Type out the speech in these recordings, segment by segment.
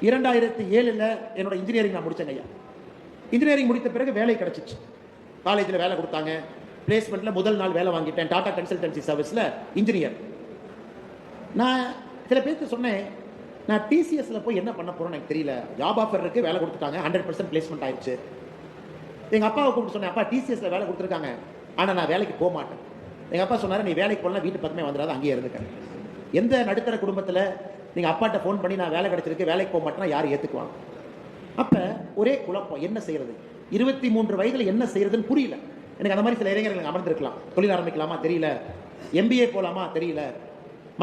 இரண்டாயிரத்தி ஏழில் என்னோட இன்ஜினியரிங் நான் முடித்தேங்க ஐயா. இன்ஜினியரிங் முடித்த பிறகு வேலை கிடச்சிச்சு. காலேஜில் வேலை கொடுத்தாங்க. பிளேஸ்மெண்ட்டில் முதல் நாள் வேலை வாங்கிட்டேன். டாடா கன்சல்டன்சி சர்வீஸில் இன்ஜினியர் நான் சில பேருக்கு சொன்னேன் நான் டிசிஎஸ்ல போய் என்ன பண்ண போகிறோம்னு எனக்கு தெரியல. ஜாப் ஆஃபர் இருக்கு வேலை கொடுத்துட்டாங்க. ஹண்ட்ரட் பர்சன்ட் பிளேஸ்மெண்ட் ஆயிடுச்சு. எங்கள் அப்பாவை கூப்பிட்டு சொன்னேன் அப்பா டிசிஎஸ்ல வேலை கொடுத்துருக்காங்க. ஆனால் நான் வேலைக்கு போக மாட்டேன். எங்கள் அப்பா சொன்னார் நீ வேலைக்கு போகலாம் வீட்டு பக்கமே வந்துடாது அங்கேயே இருந்துக்க. எந்த நடுத்தர குடும்பத்தில் நீங்கள் அப்பாட்ட ஃபோன் பண்ணி நான் வேலை கிடைச்சிருக்கு வேலைக்கு போக மாட்டேன்னா யார் ஏற்றுக்குவாங்க அப்போ ஒரே குழப்பம் என்ன செய்கிறது இருபத்தி மூன்று வயதில் என்ன செய்கிறதுன்னு புரியல. எனக்கு அந்த மாதிரி சில இளைஞர்கள் அமர்ந்திருக்கலாம். தொழில் ஆரம்பிக்கலாமா தெரியல. எம்பிஏ போகலாமா தெரியல.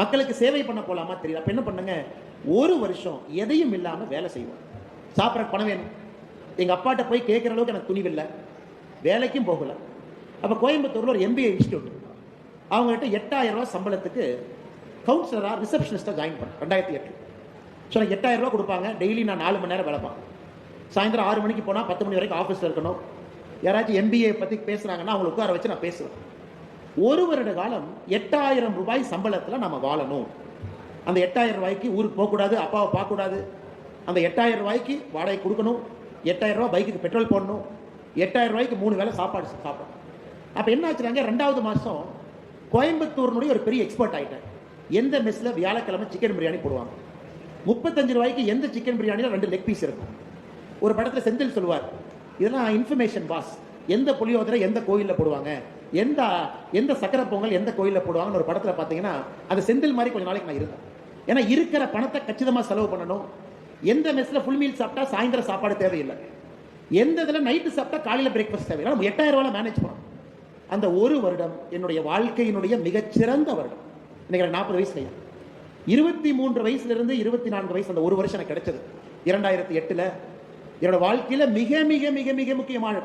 மக்களுக்கு சேவை பண்ண போகலாமா தெரியல. அப்போ என்ன பண்ணுங்க? ஒரு வருஷம் எதையும் இல்லாமல் வேலை செய்வோம். சாப்பிட்ற பணம் வேணும். எங்கள் அப்பாட்ட போய் கேட்குற அளவுக்கு எனக்கு துணிவில்லை வேலைக்கும் போகலை. அப்போ கோயம்புத்தூரில் ஒரு எம்பிஏ இன்ஸ்டியூட். அவங்ககிட்ட எட்டாயிரம் ரூபாய் சம்பளத்துக்கு கவுன்சிலராக ரிசப்ஷனிஸ்டா ஜாயின் பண்ணேன் ரெண்டாயிரத்தி எட்டு. ஸோ எட்டாயிரம் ரூபாய் கொடுப்பாங்க. டெய்லி நான் நாலு மணி நேரம் வேலை சாயந்தரம் ஆறு மணிக்கு போனால் பத்து மணி வரைக்கும் ஆஃபீஸில் இருக்கணும். யாராச்சும் எம்பிஏ பற்றி பேசுகிறாங்கன்னா அவங்களை உட்கார வச்சு நான் பேசுவேன். ஒரு வருட காலம் எட்டாயிரம் ரூபாய் சம்பளத்தில் நம்ம வாழணும். அந்த எட்டாயிரம் ரூபாய்க்கு ஊருக்கு போகக்கூடாது அப்பாவை பார்க்கக்கூடாது. அந்த எட்டாயிரம் ரூபாய்க்கு வாடகை கொடுக்கணும். எட்டாயிரம் ரூபாய் பைக்குக்கு பெட்ரோல் போடணும். எட்டாயிரம் ரூபாய்க்கு மூணு வேளை சாப்பாடு சாப்பிடணும். அப்போ என்ன ஆச்சுனாங்க? ரெண்டாவது மாதம் கோயம்புத்தூர்னுடைய ஒரு பெரிய எக்ஸ்பர்ட் ஆகிட்டேன் எந்த மெஸ்ஸில் வியாழக்கிழமை சிக்கன் பிரியாணி போடுவாங்க? முப்பத்தஞ்சு ரூபாய்க்கு எந்த சிக்கன் பிரியாணியில் ரெண்டு லெக் பீஸ் இருக்கும்? ஒரு படத்தில் செந்தில் சொல்லுவார் இதெல்லாம் இன்ஃபர்மேஷன் பாஸ் எந்த புளியோதரை எந்த கோயிலில் போடுவாங்க? எந்த எந்த சக்கரை பொங்கல் எந்த கோயிலில் போடுவாங்கன்னு ஒரு படத்தில் பார்த்தீங்கன்னா அது செந்தில் மாதிரி கொஞ்சம் நாளைக்கு நான் இருந்தேன் ஏன்னா இருக்கிற பணத்தை கச்சிதமாக செலவு பண்ணணும். எந்த மெஸ்ஸில் ஃபுல் மீல் சாப்பிட்டா சாயந்தரம் சாப்பாடு தேவையில்லை. எந்த இதில் நைட்டு சாப்பிட்டா காலையில் பிரேக்ஃபாஸ்ட் தேவையில்லை. நம்ம எட்டாயிரம் ரூபாய் மேனேஜ் பண்ணணும். அந்த ஒரு வருடம் என்னுடைய வாழ்க்கையினுடைய மிகச்சிறந்த வருடம். இன்னைக்கு எனக்கு நாற்பது வயசுல இருபத்தி மூன்று வயசுல இருந்து இருபத்தி நான்கு வயசு அந்த ஒரு வருஷம் எனக்கு கிடைச்சது. இரண்டாயிரத்தி எட்டுல என்னோட வாழ்க்கையில் மிக மிக மிக மிக முக்கியமான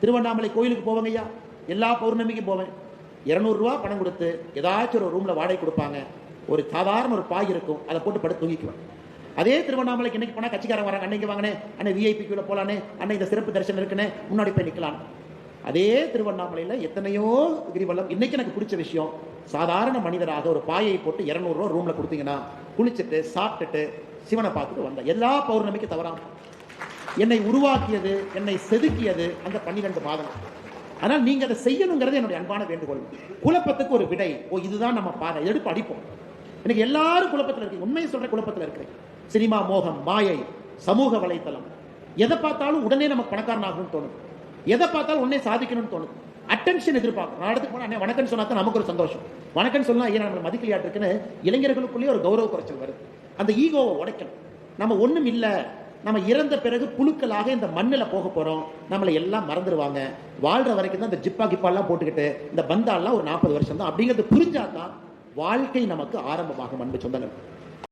திருவண்ணாமலை கோயிலுக்கு போவேங்க ஐயா. எல்லா பௌர்ணமிக்கும் போவேன். இரநூறுவா பணம் கொடுத்து ஏதாச்சும் ஒரு ரூம்ல வாடகை கொடுப்பாங்க. ஒரு சாதாரண ஒரு பாய் இருக்கும். அதை போட்டு படுத்து தூங்கிக்குவேன். அதே திருவண்ணாமலைக்கு இன்னைக்கு போனால் கட்சிக்காரன் வராங்க. அன்னைக்கு வாங்கினேன் அண்ணன் விஐபிக்குள்ளே போகலானே அண்ணன் இந்த சிறப்பு தரிசனம் இருக்குன்னு முன்னாடி போய் நிற்கலாம் அதே திருவண்ணாமலையில் எத்தனையோ கிரிவலம் இன்னைக்கு எனக்கு பிடிச்ச விஷயம் சாதாரண மனிதராக ஒரு பாயை போட்டு இரநூறுவா ரூமில் கொடுத்தீங்கன்னா குளிச்சுட்டு சாப்பிட்டுட்டு சிவனை பார்த்துட்டு வந்தேன். எல்லா பௌர்ணமிக்கு தவறாம. என்னை உருவாக்கியது என்னை செதுக்கியது அந்த பன்னிரெண்டு மாதம் ஆனால் நீங்கள் அதை செய்யணுங்கிறது என்னுடைய அன்பான வேண்டுகோள். குழப்பத்துக்கு ஒரு விடை. ஓ இதுதான் நம்ம பாதை. எடுப்பு அடிப்போம். எனக்கு எல்லாரும் குழப்பத்தில் இருக்கு உண்மையை சொல்ற குழப்பத்தில் இருக்கு சினிமா மோகம் மாயை சமூக வலைத்தளம். எதை பார்த்தாலும் உடனே நமக்கு பணக்காரன் ஆகணும்னு தோணுது. எதை பார்த்தாலும் உடனே சாதிக்கணும்னு தோணுது அட்டென்ஷன் எதிர்பார்க்கும். நான் இடத்துக்கு போன வணக்கம் சொன்னா தான் நமக்கு ஒரு சந்தோஷம். வணக்கம் சொன்னா ஏன் நம்ம மதிக்கலையாட்டு இருக்குன்னு இளைஞர்களுக்குள்ளேயே ஒரு கௌரவ குறைச்சல் வருது. அந்த ஈகோவை உடைக்கணும். நம்ம ஒண்ணும் இல்லை. நம்ம இறந்த பிறகு புழுக்களாக இந்த மண்ணில் போக போகிறோம் நம்மளை எல்லாம் மறந்துடுவாங்க வாழ்ற வரைக்கும் தான் இந்த ஜிப்பா கிப்பாலாம் போட்டுக்கிட்டு இந்த பந்தாலாம் ஒரு நாற்பது வருஷம் தான் அப்படிங்கிறது புரிஞ்சாதான் வாழ்க்கை நமக்கு ஆரம்பமாகும் அன்பு சொந்தங்கள்.